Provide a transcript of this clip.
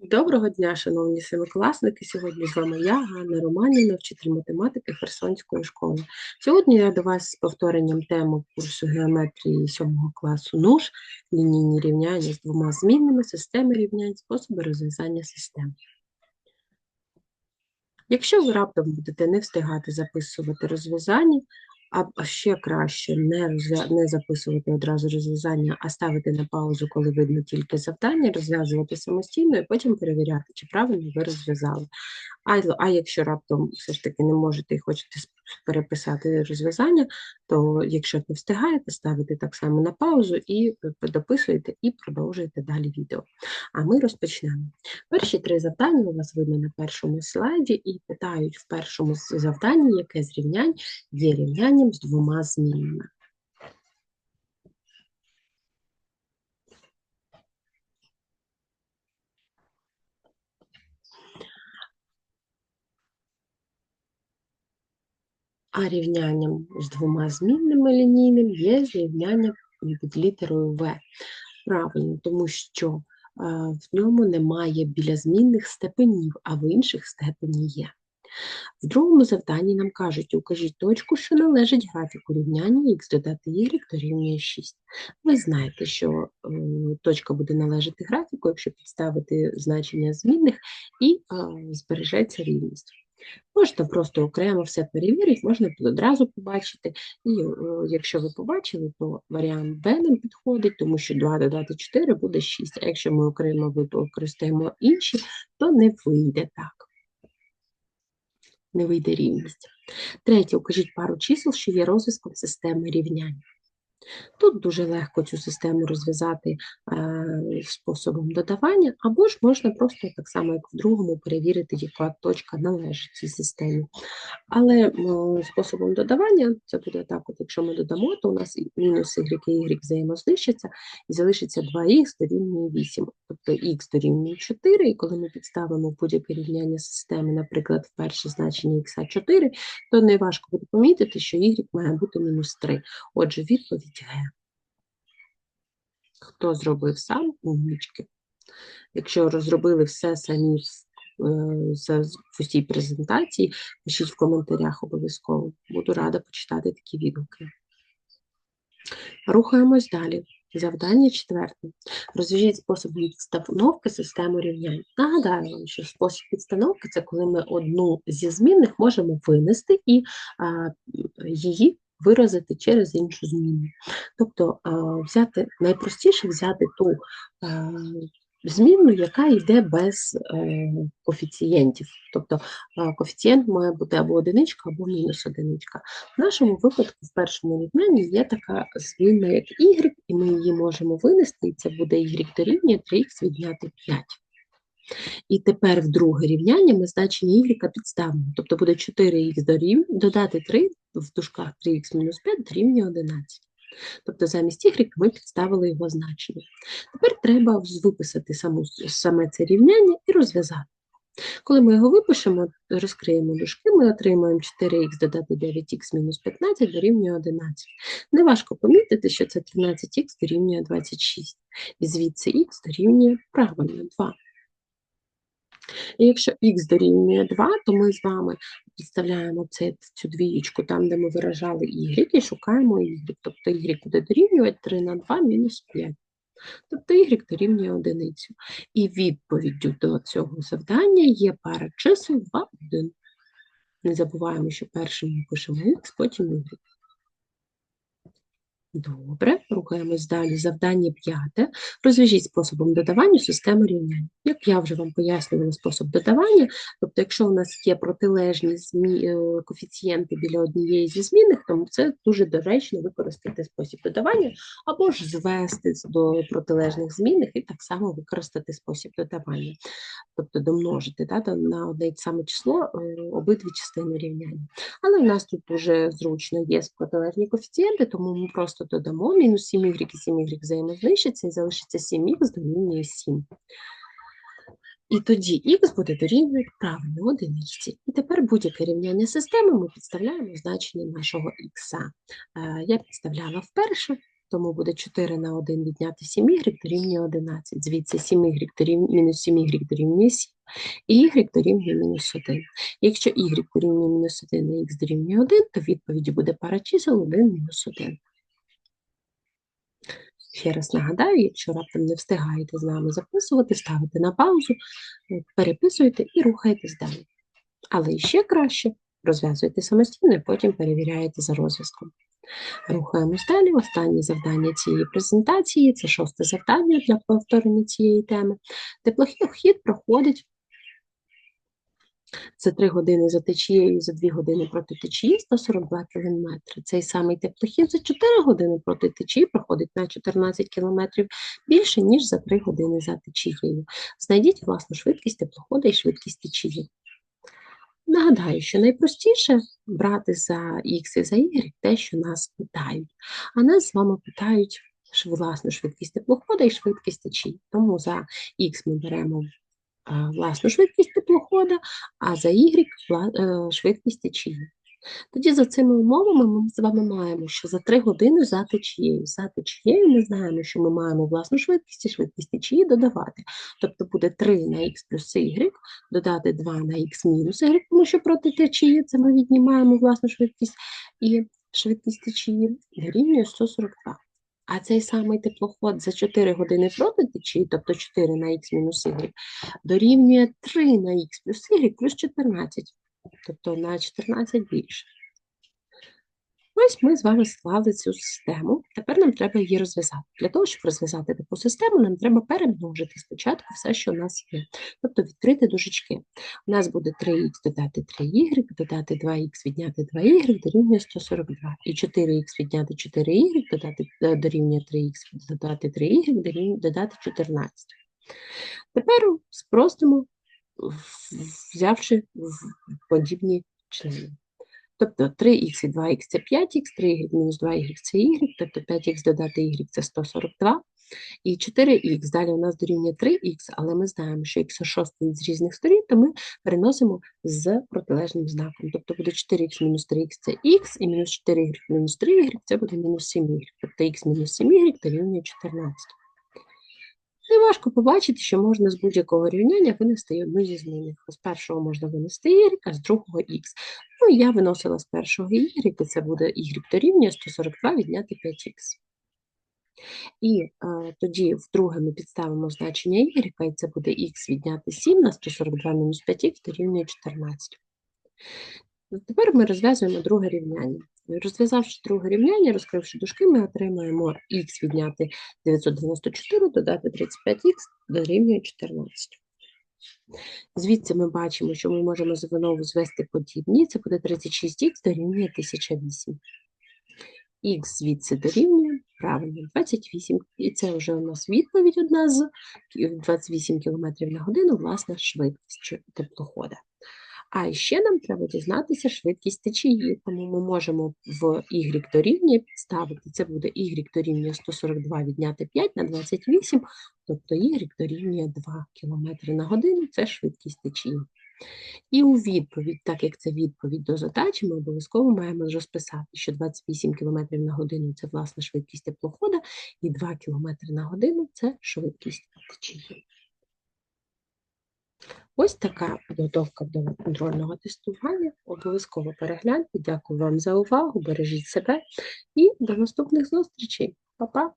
Доброго дня, шановні семикласники. Сьогодні з вами я, Ганна Романівна, вчитель математики Херсонської школи. Сьогодні я до вас з повторенням теми курсу геометрії 7 класу НУШ, лінійні рівняння з двома змінними, системи рівнянь, способи розв'язання систем. Якщо ви раптом будете не встигати записувати розв'язання, а ще краще не не записувати одразу розв'язання, а ставити на паузу, коли видно тільки завдання, розв'язувати самостійно і потім перевіряти, чи правильно ви розв'язали. А а якщо раптом все ж таки не можете і хочете переписати розв'язання, то якщо не встигаєте, ставите так само на паузу і е, дописуєте і продовжуєте далі відео. А ми розпочнемо. Перші три завдання у вас видно на першому слайді, і питають в першому завданні, яке з рівнянь є рівнянням з двома змінами. А рівнянням з двома змінними лінійним є рівняння під літерою В. Правильно, тому що в ньому немає біля змінних степенів, а в інших степені є. В другому завданні нам кажуть, укажіть точку, що належить графіку рівняння х додати y дорівнює 6. Ви знаєте, що е, точка буде належати графіку, якщо підставити значення змінних і е, збережеться рівність. Можна просто окремо все перевірити, можна одразу побачити. І е, якщо ви побачили, то варіант Б нам підходить, тому що 2 додати 4 буде 6. А якщо ми окремо використаємо інші, то не вийде так. Не вийде рівність. Третє, укажіть пару чисел, що є розв'язком системи рівняння. Тут дуже легко цю систему розв'язати е, способом додавання, або ж можна просто так само, як в другому, перевірити, яка точка належить цій системі. Але способом додавання це буде так: от якщо ми додамо, то у нас мінус y і y взаємознищаться, і залишиться 2х дорівнює 8, тобто х дорівнює 4, і коли ми підставимо будь-яке рівняння системи, наприклад, в перше значення х 4, то не важко буде помітити, що y має бути мінус 3. Отже, відповідь Г. Хто зробив сам умнички? Якщо розробили все самі е, в усій презентації, пишіть в коментарях обов'язково. Буду рада почитати такі відгуки. Рухаємось далі. Завдання четверте. Розв'яжіть спосіб підстановки системи рівнянь. Нагадаю вам, що спосіб підстановки це коли ми одну зі змінних можемо винести і а, її виразити через іншу зміну. Тобто взяти найпростіше взяти ту змінну, яка йде без е, коефіцієнтів. Тобто коефіцієнт має бути або одиничка, або мінус одиничка. В нашому випадку, в першому рівнянні є така змінна, як y, і ми її можемо винести, і це буде y дорівнює 3х відняти 5. І тепер в друге рівняння ми значення y підставимо. Тобто буде 4х дорівнює, додати 3 в дужках 3х мінус 5 дорівнює 11. Тобто замість y ми підставили його значення. Тепер треба виписати саму, саме це рівняння і розв'язати. Коли ми його випишемо, розкриємо дужки, ми отримаємо 4х додати 9х мінус 15 дорівнює 11. Неважко помітити, що це 13х дорівнює 26. І звідси х дорівнює правильно 2. І якщо х дорівнює 2, то ми з вами підставляємо це, цю двієчку там, де ми виражали y, і шукаємо y. Тобто y буде дорівнювати 3 на 2 мінус 5. Тобто y дорівнює одиницю. І відповіддю до цього завдання є пара чисел 2, 1. Не забуваємо, що першим ми пишемо х, потім y. Добре, рухаємось далі. Завдання п'яте. Розв'яжіть способом додавання системи рівнянь. Як я вже вам пояснювала спосіб додавання, тобто, якщо у нас є протилежні змі... Е, коефіцієнти біля однієї зі змінних, то це дуже доречно використати спосіб додавання, або ж звести до протилежних змінних і так само використати спосіб додавання, тобто домножити да, на одне саме число е, обидві частини рівняння. Але в нас тут дуже зручно є протилежні коефіцієнти, тому ми просто додамо мінус 7y і 7y взаємознищаться і залишиться 7х дорівнює 7. І тоді х буде дорівнювати правильно одиничці. І тепер будь-яке рівняння системи ми підставляємо значення нашого х. Е, я підставляла вперше, Тому буде 4 на 1 відняти 7y дорівнює 11. Звідси 7y дорівнює, мінус 7y дорівнює 7, і y дорівнює мінус 1. Якщо y дорівнює мінус 1, а x дорівнює 1, то відповіді буде пара чисел 1 мінус 1. Ще раз нагадаю, якщо раптом не встигаєте з нами записувати, ставите на паузу, е, переписуєте і рухаєтесь далі. Але ще краще розв'язуйте самостійно і потім перевіряєте за розв'язком. Рухаємось далі. Останнє завдання цієї презентації це шосте завдання для повторення цієї теми. Теплохід проходить за 3 години за течією, за 2 години проти течії 142 км. Цей самий теплохід за 4 години проти течії проходить на 14 км більше, ніж за 3 години за течією. Знайдіть власну швидкість теплохода і швидкість течії. Нагадаю, що найпростіше брати за X і за Y те, що нас питають. А нас з вами питають власну швидкість теплохода і швидкість течії. Тому за X ми беремо власну швидкість теплохода, а за Y е, швидкість течії. Тоді за цими умовами ми з вами маємо, що за 3 години за течією. За течією ми знаємо, що ми маємо власну швидкість і швидкість течії додавати. Тобто буде 3 на х плюс y, додати 2 на х мінус y, тому що проти течії це ми віднімаємо власну швидкість і швидкість течії дорівнює 142. А цей самий теплоход за 4 години проти течії, тобто 4 на х мінус y, дорівнює 3 на х плюс y плюс 14 тобто на 14 більше. Ось ми з вами склали цю систему. Тепер нам треба її розв'язати. Для того, щоб розв'язати таку систему, нам треба перемножити спочатку все, що у нас є. Тобто відкрити дужечки. У нас буде 3х додати 3y, додати 2х відняти 2y дорівнює 142. І 4х відняти 4y, додати е, дорівнює 3х додати 3y, додати 14. Тепер спростимо взявши подібні члени. Тобто 3х і 2х це 5х, 3y мінус 2y це y, тобто 5х додати y це 142. І 4х, далі у нас дорівнює 3х, але ми знаємо, що х шостий з різних сторін, то ми переносимо з протилежним знаком. Тобто буде 4х мінус 3х це х, і мінус 4y мінус 3y це буде мінус 7y. Тобто х мінус 7y дорівнює 14. Неважко побачити, що можна з будь-якого рівняння винести одну зі змінних. З першого можна винести y, а з другого x. Ну, я виносила з першого y, і це буде y дорівнює 142 відняти 5х. І е, тоді вдруге ми підставимо значення y, і це буде х відняти 7 на 142 мінус 5х дорівнює 14. Тепер ми розв'язуємо друге рівняння. Розв'язавши друге рівняння, розкривши дужки, ми отримаємо х відняти 994, додати 35х дорівнює 14. Звідси ми бачимо, що ми можемо знову звести подібні, це буде 36х дорівнює 1008. Х звідси дорівнює, правильно, 28. І це вже у нас відповідь одна з 28 км на годину, власна швидкість теплохода. А ще нам треба дізнатися швидкість течії, тому ми можемо в y дорівнює підставити. Це буде y дорівнює 142 відняти 5 на 28, тобто y дорівнює 2 км на годину це швидкість течії. І у відповідь, так як це відповідь до задачі, ми обов'язково маємо розписати, що 28 км на годину це власна швидкість теплохода, і 2 км на годину це швидкість течії. Ось така підготовка до контрольного тестування. Обов'язково перегляньте. Дякую вам за увагу, бережіть себе і до наступних зустрічей. Па-па!